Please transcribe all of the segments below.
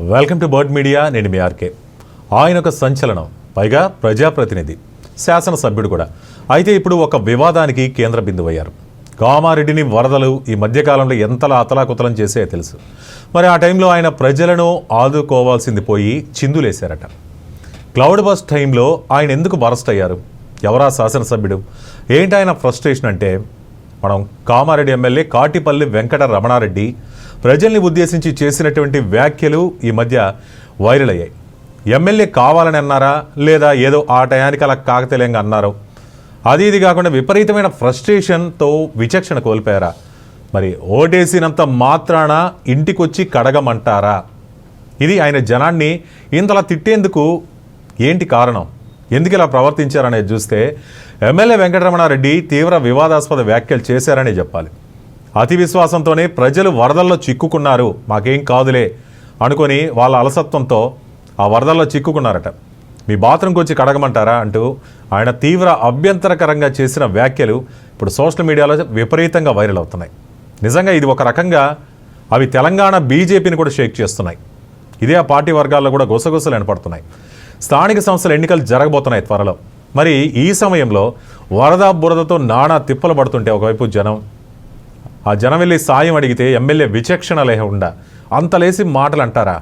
Welcome to bird media నేను మీ RK. ఆయన ఒక సంచలనం పైగా ప్రజాప్రతినిధి శాసనసభ్యుడు కూడా. అయితే ఇప్పుడు ఒక వివాదానికి కేంద్ర బిందువయ్యారు. కామారెడ్డిని వరదలు ఈ మధ్యకాలంలో ఎంతలా అతలాకుతలం చేసే తెలుసు. మరి ఆ టైంలో ఆయన ప్రజలను ఆదుకోవాల్సింది పోయి చిందులేశారట. క్లౌడ్ బస్ టైంలో ఆయన ఎందుకు బరస్ట్ అయ్యారు? ఎవరా శాసనసభ్యుడు? ఏంటి ఆయన ఫ్రస్ట్రేషన్ అంటే? మనం కామారెడ్డి ఎమ్మెల్యే కాటిపల్లి వెంకట రమణారెడ్డి ప్రజల్ని ఉద్దేశించి చేసినటువంటి వ్యాఖ్యలు ఈ మధ్య వైరల్ అయ్యాయి. ఎమ్మెల్యే కావాలని అన్నారా? లేదా ఏదో ఆ టయానికి అలా కాకతీయంగా అన్నారో? అది ఇది కాకుండా విపరీతమైన ఫ్రస్ట్రేషన్తో విచక్షణ కోల్పోయారా? మరి ఓటేసినంత మాత్రాన ఇంటికొచ్చి కడగమంటారా? ఇది ఆయన జనాన్ని ఇంతలా తిట్టేందుకు ఏంటి కారణం? ఎందుకు ఇలా ప్రవర్తించారనేది చూస్తే ఎమ్మెల్యే వెంకటరమణారెడ్డి తీవ్ర వివాదాస్పద వ్యాఖ్యలు చేశారనే చెప్పాలి. అతి విశ్వాసంతోనే ప్రజలు వరదల్లో చిక్కుకున్నారు. మాకేం కాదులే అనుకొని వాళ్ళ అలసత్వంతో ఆ వరదల్లో చిక్కుకున్నారట. మీ బాత్రూమ్కి వచ్చి కడగమంటారా అంటూ ఆయన తీవ్ర అభ్యంతరకరంగా చేసిన వ్యాఖ్యలు ఇప్పుడు సోషల్ మీడియాలో విపరీతంగా వైరల్ అవుతున్నాయి. నిజంగా ఇది ఒక రకంగా అవి తెలంగాణ బీజేపీని కూడా షేక్ చేస్తున్నాయి. ఇదే ఆ పార్టీ వర్గాల్లో కూడా గుసగుసలు ఏర్పడుతున్నాయి స్థానిక సంస్థల ఎన్నికలు జరగబోతున్నాయి త్వరలో. మరి ఈ సమయంలో వరద బురదతో నానా తిప్పలు పడుతుంటే ఒకవైపు జనం ఆ జనం వెళ్ళి సాయం అడిగితే ఎమ్మెల్యే విచక్షణ లేకుండా అంతలేసి మాటలు అంటారా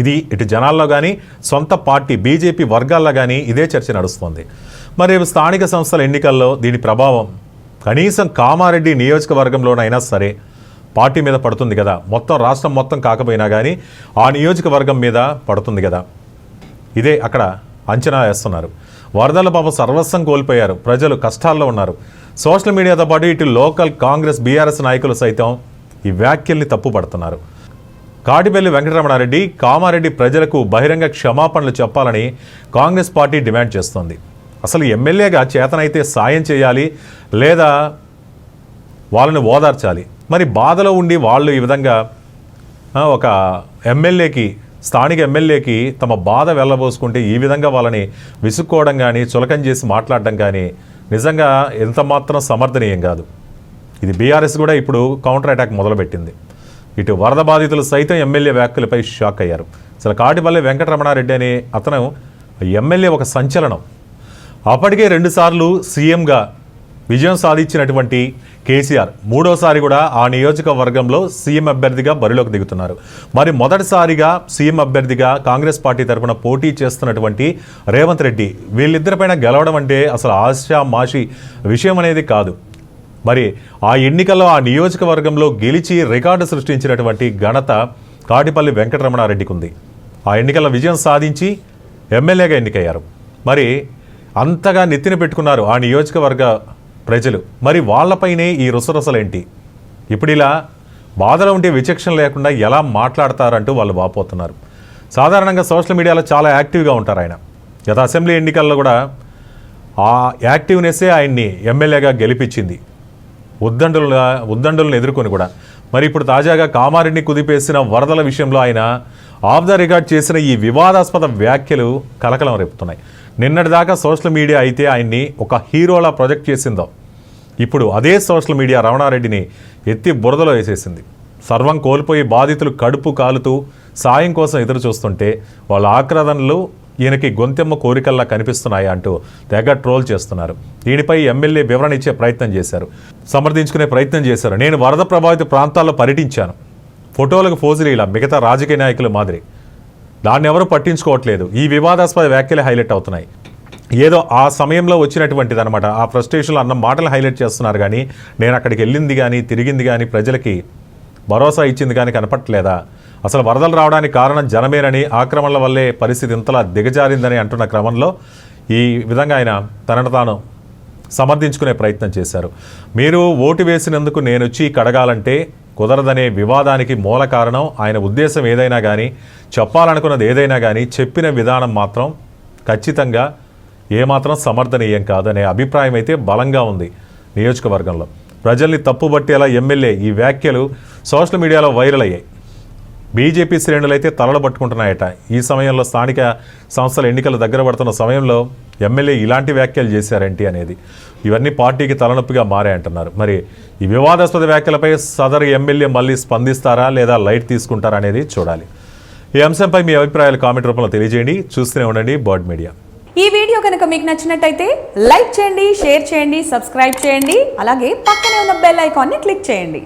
ఇది ఇటు జనాల్లో కానీ సొంత పార్టీ బీజేపీ వర్గాల్లో కానీ ఇదే చర్చ నడుస్తుంది. మరి స్థానిక సంస్థల ఎన్నికల్లో దీని ప్రభావం కనీసం కామారెడ్డి నియోజకవర్గంలోనైనా సరే పార్టీ మీద పడుతుంది కదా. మొత్తం రాష్ట్రం మొత్తం కాకపోయినా కానీ ఆ నియోజకవర్గం మీద పడుతుంది కదా. ఇదే అక్కడ అంచనా వేస్తున్నారు. వరదల బాబు సర్వస్వం కోల్పోయారు. ప్రజలు కష్టాల్లో ఉన్నారు. సోషల్ మీడియాతో పాటు ఇటు లోకల్ కాంగ్రెస్ బీఆర్ఎస్ నాయకులు సైతం ఈ వ్యాఖ్యల్ని తప్పుపడుతున్నారు. కాటిపల్లి వెంకటరమణారెడ్డి కామారెడ్డి ప్రజలకు బహిరంగ క్షమాపణలు చెప్పాలని కాంగ్రెస్ పార్టీ డిమాండ్ చేస్తోంది. అసలు ఎమ్మెల్యేగా చేతనైతే సాయం చేయాలి లేదా వాళ్ళని ఓదార్చాలి? మరి బాధలో ఉండి వాళ్ళు ఈ విధంగా ఒక ఎమ్మెల్యేకి స్థానిక ఎమ్మెల్యేకి తమ బాధ వెళ్ళబోసుకుంటే ఈ విధంగా వాళ్ళని విసుక్కోవడం కానీ చులకం చేసి మాట్లాడడం కానీ నిజంగా ఎంత మాత్రం సమర్థనీయం కాదు. ఇది బీఆర్ఎస్ కూడా ఇప్పుడు కౌంటర్ అటాక్ మొదలుపెట్టింది. ఇటు వరద బాధితులు సైతం ఎమ్మెల్యే వ్యాఖ్యలపై షాక్ అయ్యారు. అసలు కాటిపల్లి వెంకటరమణారెడ్డి అనే అతను ఎమ్మెల్యే ఒక సంచలనం. అప్పటికే రెండుసార్లు సీఎంగా విజయం సాధించినటువంటి కేసీఆర్ మూడోసారి కూడా ఆ నియోజకవర్గంలో సీఎం అభ్యర్థిగా బరిలోకి దిగుతున్నారు. మరి మొదటిసారిగా సీఎం అభ్యర్థిగా కాంగ్రెస్ పార్టీ తరఫున పోటీ చేస్తున్నటువంటి రేవంత్ రెడ్డి వీళ్ళిద్దరిపైన గెలవడం అంటే అసలు ఆశా మాషి విషయం అనేది కాదు. మరి ఆ ఎన్నికల్లో ఆ నియోజకవర్గంలో గెలిచి రికార్డు సృష్టించినటువంటి ఘనత కాటిపల్లి వెంకటరమణారెడ్డికి ఉంది ఆ ఎన్నికల్లో విజయం సాధించి ఎమ్మెల్యేగా ఎన్నికయ్యారు. మరి అంతగా నెత్తిన పెట్టుకున్నారు ఆ నియోజకవర్గ ప్రజలు. మరి వాళ్ళపైనే ఈ రుసరుసలేంటి? ఇప్పుడు ఇలా బాధలో ఉంటే విచక్షణ లేకుండా ఎలా మాట్లాడతారంటూ వాళ్ళు వాపోతున్నారు. సాధారణంగా సోషల్ మీడియాలో చాలా యాక్టివ్గా ఉంటారు ఆయన. గత అసెంబ్లీ ఎన్నికల్లో కూడా ఆ యాక్టివ్నెస్సే ఆయన్ని ఎమ్మెల్యేగా గెలిపించింది. ఉద్దండులుగా ఉద్దండులను ఎదుర్కొని కూడా. మరి ఇప్పుడు తాజాగా కామారెడ్డిని కుదిపేసిన వరదల విషయంలో ఆయన ఆఫ్ ద రికార్డ్ చేసిన ఈ వివాదాస్పద వ్యాఖ్యలు కలకలం రేపుతున్నాయి. నిన్నటిదాకా సోషల్ మీడియా అయితే ఆయన్ని ఒక హీరోలా ప్రొజెక్ట్ చేసిందో. ఇప్పుడు అదే సోషల్ మీడియా రమణారెడ్డిని ఎత్తి బురదలో వేసేసింది. సర్వం కోల్పోయి బాధితులు కడుపు కాలుతూ సాయం కోసం ఎదురు చూస్తుంటే వాళ్ళ ఆక్రదనలు ఈయనకి గొంతెమ్మ కోరికల్లా కనిపిస్తున్నాయి అంటూ తెగ ట్రోల్ చేస్తున్నారు. దీనిపై ఎమ్మెల్యే వివరణ ఇచ్చే ప్రయత్నం చేశారు. సమర్థించుకునే ప్రయత్నం చేశారు. నేను వరద ప్రభావిత ప్రాంతాల్లో పర్యటించాను. ఫోటోలకు ఫోజులు ఇలా మిగతా రాజకీయ నాయకుల మాదిరి. దాన్ని ఎవరు పట్టించుకోవట్లేదు. ఈ వివాదాస్పద వ్యాఖ్యలే హైలైట్ అవుతున్నాయి. ఏదో ఆ సమయంలో వచ్చినటువంటిది అనమాట ఆ ఫ్రస్ట్రేషన్లో అన్న మాటలు హైలైట్ చేస్తున్నారు కానీ నేను అక్కడికి వెళ్ళింది కానీ తిరిగింది కానీ ప్రజలకి భరోసా ఇచ్చింది కానీ కనపట్లేదా అసలు వరదలు రావడానికి కారణం జనమేనని ఆక్రమణల వల్లే పరిస్థితి ఇంతలా దిగజారిందని అంటున్న క్రమంలో ఈ విధంగా ఆయన తనను తాను సమర్థించుకునే ప్రయత్నం చేశారు. మీరు ఓటు వేసినందుకు నేను వచ్చి కడగాలంటే కుదరదనే వివాదానికి మూల కారణం ఆయన ఉద్దేశం ఏదైనా కానీ చెప్పాలనుకున్నది ఏదైనా కానీ చెప్పిన విధానం మాత్రం ఖచ్చితంగా ఏమాత్రం సమర్థనీయం కాదనే అభిప్రాయం అయితే బలంగా ఉంది నియోజకవర్గంలో. ప్రజల్ని తప్పుబట్టేలా ఎమ్మెల్యే ఈ వ్యాఖ్యలు సోషల్ మీడియాలో వైరల్ అయ్యాయి. బీజేపీ శ్రేణులు అయితే తలలు పట్టుకుంటున్నాయట. ఈ సమయంలో స్థానిక సంస్థల ఎన్నికలు దగ్గర పడుతున్న సమయంలో ఎమ్మెల్యే ఇలాంటి వ్యాఖ్యలు చేశారేంటి అనేది. ఇవన్నీ పార్టీకి తలనొప్పిగా మారాయంటున్నారు మరి ఈ వివాదాస్పద వ్యాఖ్యలపై సదరు ఎమ్మెల్యే మళ్ళీ స్పందిస్తారా లేదా లైట్ తీసుకుంటారా అనేది చూడాలి. ఈ అంశంపై మీ అభిప్రాయాలు కామెంట్ రూపంలో తెలియజేయండి. చూస్తూనే ఉండండి బర్డ్ మీడియా. ఈ వీడియో కనుక మీకు నచ్చినట్టయితే లైక్ చేయండి షేర్ చేయండి సబ్స్క్రైబ్ చేయండి. అలాగే పక్కనే ఉన్న బెల్ ఐకాన్ని క్లిక్ చేయండి.